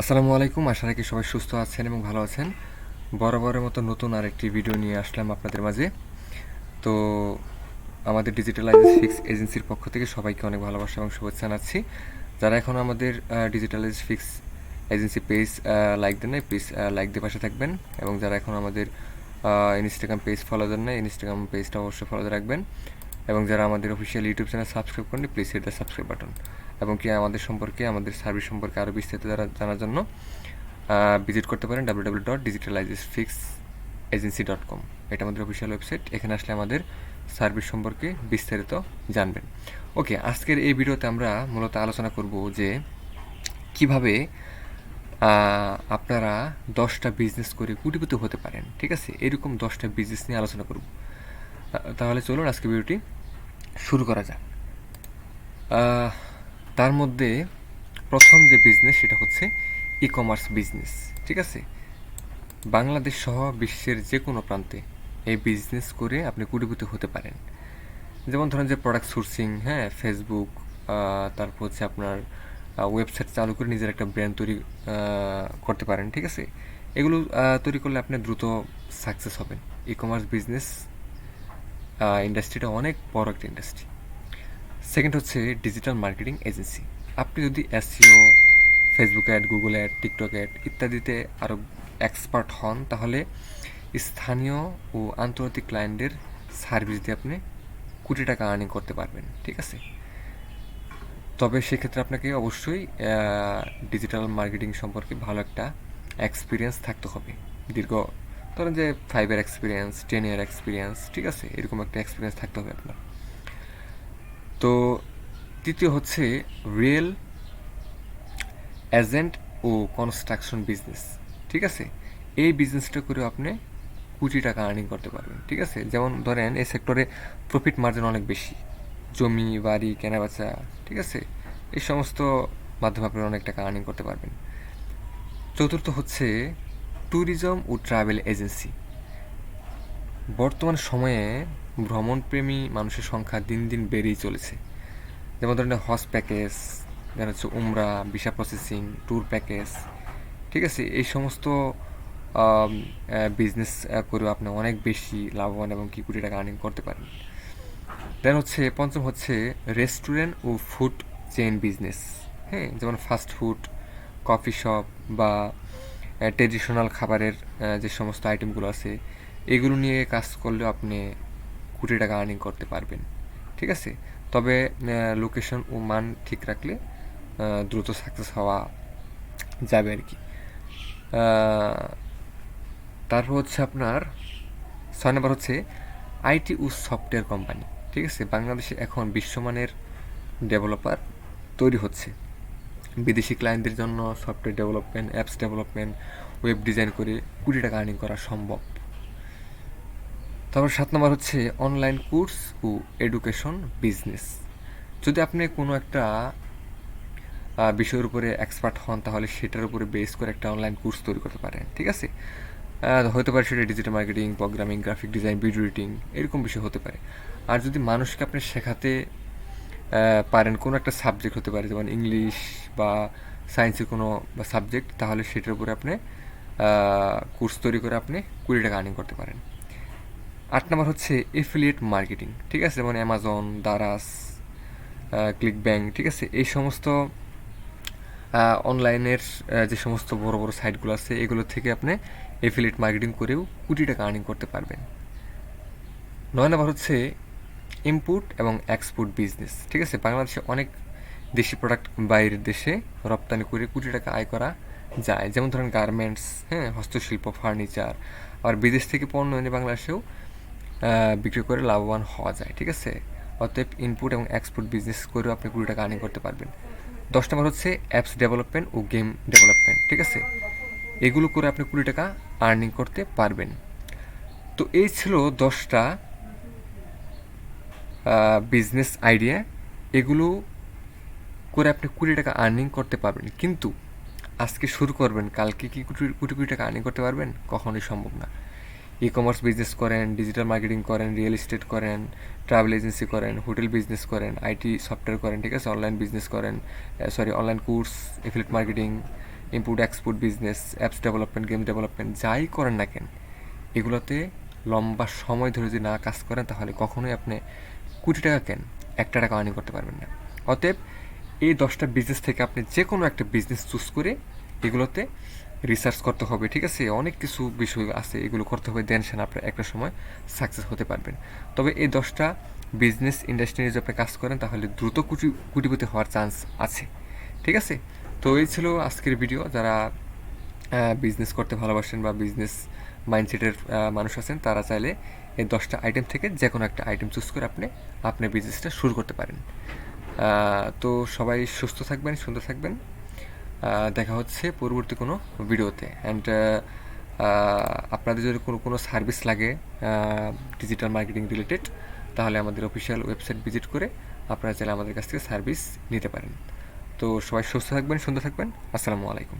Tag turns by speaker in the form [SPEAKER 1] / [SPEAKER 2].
[SPEAKER 1] আসসালামু আলাইকুম। আশা রাখি সবাই সুস্থ আছেন এবং ভালো আছেন। বরাবরের মতো নতুন আরেকটি ভিডিও নিয়ে আসলাম আপনাদের মাঝে। তো আমাদের ডিজিটালাইজ ফিক্স এজেন্সির পক্ষ থেকে সবাইকে অনেক ভালোবাসা এবং শুভেচ্ছা জানাচ্ছি। যারা এখন আমাদের digitalize fix agency page like দেন নাই প্লিজ লাইক দিয়ে পাশে থাকবেন। এবং যারা এখন আমাদের ইনস্টাগ্রাম পেজ ফলো দেন না ইনস্টাগ্রাম পেজটা অবশ্যই ফলো রাখবেন। এবং যারা আমাদের অফিসিয়াল ইউটিউব চ্যানেল সাবস্ক্রাইব করেন please hit the subscribe button এবং কি আমাদের সম্পর্কে, আমাদের সার্ভিস সম্পর্কে আরও বিস্তারিত জানার জন্য ভিজিট করতে পারেন W W dot digitalizes fix agency dot com এটা আমাদের অফিসিয়াল ওয়েবসাইট এখানে আসলে আমাদের সার্ভিস সম্পর্কে বিস্তারিত জানবেন। ওকে আজকের এই ভিডিওতে আমরা মূলত আলোচনা করব যে কীভাবে আপনারা দশটা বিজনেস করে কুটিপতি হতে পারেন। ঠিক আছে? এরকম দশটা বিজনেস নিয়ে আলোচনা করব। তাহলে চলুন আজকে ভিডিওটি শুরু করা যাক। তার মধ্যে প্রথম যে বিজনেস সেটা হচ্ছে ই কমার্স বিজনেস ঠিক আছে? বাংলাদেশ সহ বিশ্বের যে কোনো প্রান্তে এই বিজনেস করে আপনি কুটিপতি হতে পারেন। যেমন ধরেন যে প্রোডাক্ট সোর্সিং হ্যাঁ ফেসবুক তারপর হচ্ছে আপনার ওয়েবসাইট চালু করে নিজের একটা ব্র্যান্ড তৈরি করতে পারেন, ঠিক আছে? এগুলো তৈরি করলে আপনি দ্রুত সাকসেস হবেন। ই কমার্স বিজনেস ইন্ডাস্ট্রিটা অনেক বড় একটা ইন্ডাস্ট্রি সেকেন্ড হচ্ছে ডিজিটাল মার্কেটিং এজেন্সি আপনি যদি SEO Facebook ad Google ad TikTok ad ইত্যাদিতে আরও এক্সপার্ট হন, তাহলে স্থানীয় ও আন্তর্জাতিক ক্লায়েন্টের সার্ভিস দিয়ে আপনি কোটি টাকা আর্নিং করতে পারবেন, ঠিক আছে? তবে সেক্ষেত্রে আপনাকে অবশ্যই ডিজিটাল মার্কেটিং সম্পর্কে ভালো একটা এক্সপিরিয়েন্স থাকতে হবে। দীর্ঘ ধরেন যে ফাইভের এক্সপিরিয়েন্স টেন ইয়ার এক্সপিরিয়েন্স ঠিক আছে? এরকম একটা এক্সপিরিয়েন্স থাকতে হবে আপনার। তো তৃতীয় হচ্ছে রিয়েল এজেন্ট ও কনস্ট্রাকশন বিজনেস ঠিক আছে? এই বিজনেসটা করে আপনি কোটি টাকা আর্নিং করতে পারবেন, ঠিক আছে? যেমন ধরেন এই সেক্টরে প্রফিট মার্জিন অনেক বেশি, জমি, বাড়ি, কেনাবেচা, ঠিক আছে? এই সমস্ত মাধ্যমে আপনি অনেক টাকা আর্নিং করতে পারবেন। চতুর্থ হচ্ছে ট্যুরিজম ও ট্রাভেল এজেন্সি। বর্তমান সময়ে ভ্রমণপ্রেমী মানুষের সংখ্যা দিন দিন বেড়েই চলেছে। যেমন ধরেন হজ প্যাকেজ যেন হচ্ছে উমরা, ভিসা প্রসেসিং, ট্যুর প্যাকেজ, ঠিক আছে? এই সমস্ত বিজনেস করেও আপনি অনেক বেশি লাভবান এবং কি কোটি টাকা আর্নিং করতে পারেন। দেন হচ্ছে, পঞ্চম হচ্ছে রেস্টুরেন্ট ও ফুড চেইন বিজনেস হ্যাঁ? যেমন ফাস্ট ফুড কফি শপ বা ট্রেডিশনাল খাবারের যে সমস্ত আইটেমগুলো আছে, এগুলো নিয়ে কাজ করলেও আপনি কোটি টাকা আর্নিং করতে পারবেন। ঠিক আছে? তবে লোকেশন ও মান ঠিক রাখলে দ্রুত সাকসেস হওয়া যাবে আর কি। তারপর হচ্ছে আপনার, ছয় নম্বর হচ্ছে আইটি ও সফটওয়্যার কোম্পানি। ঠিক আছে? বাংলাদেশে এখন বিশ্বমানের ডেভেলপার তৈরি হচ্ছে। বিদেশি ক্লায়েন্টদের জন্য software development apps development web design করে কুড়ি টাকা আর্নিং করা সম্ভব। তারপর সাত নম্বর হচ্ছে অনলাইন কোর্স ও এডুকেশন বিজনেস যদি আপনি কোনো একটা বিষয়ের উপরে এক্সপার্ট হন, তাহলে সেটার উপরে বেস করে একটা অনলাইন কোর্স তৈরি করতে পারেন, ঠিক আছে? হতে পারে সেটা digital marketing programming graphic design video editing এরকম বিষয় হতে পারে। আর যদি মানুষকে আপনি শেখাতে পারেন কোনো একটা সাবজেক্ট হতে পারে, যেমন ইংলিশ বা সায়েন্সের কোনো সাবজেক্ট তাহলে সেটার উপরে আপনি কোর্স তৈরি করে আপনি কুড়ি টাকা আর্নিং করতে পারেন। আট নম্বর হচ্ছে এফিলিয়েট মার্কেটিং ঠিক আছে? যেমন অ্যামাজন দারাস ক্লিক ব্যাঙ্ক ঠিক আছে? এই সমস্ত অনলাইনের যে সমস্ত বড় বড় সাইটগুলো আছে, এগুলো থেকে আপনি এফিলিয়েট মার্কেটিং করেও কোটি টাকা আর্নিং করতে পারবেন। নয় নম্বর হচ্ছে ইম্পোর্ট এবং এক্সপোর্ট বিজনেস ঠিক আছে? বাংলাদেশে অনেক দেশি প্রোডাক্ট বাইরের দেশে রপ্তানি করে কোটি টাকা আয় করা যায়। যেমন ধরেন গার্মেন্টস হ্যাঁ হস্তশিল্প ফার্নিচার আবার বিদেশ থেকে পণ্য এনে বাংলাদেশেও বিক্রি করে লাভবান হওয়া যায়, ঠিক আছে? অতএব ইনপুট এবং এক্সপোর্ট বিজনেস করেও আপনি কুড়ি টাকা আর্নিং করতে পারবেন। দশ নম্বর হচ্ছে অ্যাপস ডেভেলপমেন্ট ও গেম ডেভেলপমেন্ট ঠিক আছে? এগুলো করে আপনি কুড়ি টাকা আর্নিং করতে পারবেন। তো এই ছিল দশটা বিজনেস আইডিয়া এগুলো করে আপনি কুড়ি টাকা আর্নিং করতে পারবেন। কিন্তু আজকে শুরু করবেন, কালকে কি কোটি কোটি কোটি টাকা আর্নিং করতে পারবেন? কখনোই সম্ভব না। ই কমার্স বিজনেস করেন ডিজিটাল মার্কেটিং করেন রিয়েল এস্টেট করেন ট্রাভেল এজেন্সি করেন হোটেল বিজনেস করেন আইটি সফটওয়্যার করেন, ঠিক আছে? অনলাইন বিজনেস করেন sorry online course affiliate marketing import export business apps development game development যাই করেন না কেন, এগুলোতে লম্বা সময় ধরে যদি না কাজ করেন, তাহলে কখনোই আপনি কোটি টাকা কেন? একটা টাকা আর্নিং করতে পারবেন না। অতএব এই দশটা বিজনেস থেকে আপনি যে কোনো একটা বিজনেস চুজ করে এগুলোতে রিসার্চ করতে হবে, ঠিক আছে? অনেক কিছু বিষয় আছে, এগুলো করতে হবে দেন সেন আপনি একটা সময় সাকসেস হতে পারবেন। তবে এই দশটা বিজনেস ইন্ডাস্ট্রি যদি আপনি কাজ করেন, তাহলে দ্রুত কুটি, কুটিপতি হওয়ার চান্স আছে, ঠিক আছে? তো এই ছিল আজকের ভিডিও যারা বিজনেস করতে ভালোবাসেন বা বিজনেস মাইন্ডসেটের মানুষ আছেন, তারা চাইলে এই দশটা আইটেম থেকে যে কোনো একটা আইটেম চুজ করে আপনি আপনার বিজনেসটা শুরু করতে পারেন। তো সবাই সুস্থ থাকবেন, সুন্দর থাকবেন। দেখা হচ্ছে পরবর্তী কোনো ভিডিওতে। অ্যান্ড আপনাদের যদি কোনো কোনো সার্ভিস লাগে ডিজিটাল মার্কেটিং রিলেটেড তাহলে আমাদের অফিসিয়াল ওয়েবসাইট ভিজিট করে আপনারা চাইলে আমাদের কাছ থেকে সার্ভিস নিতে পারেন। তো সবাই সুস্থ থাকবেন, সুন্দর থাকবেন। আসসালামু আলাইকুম।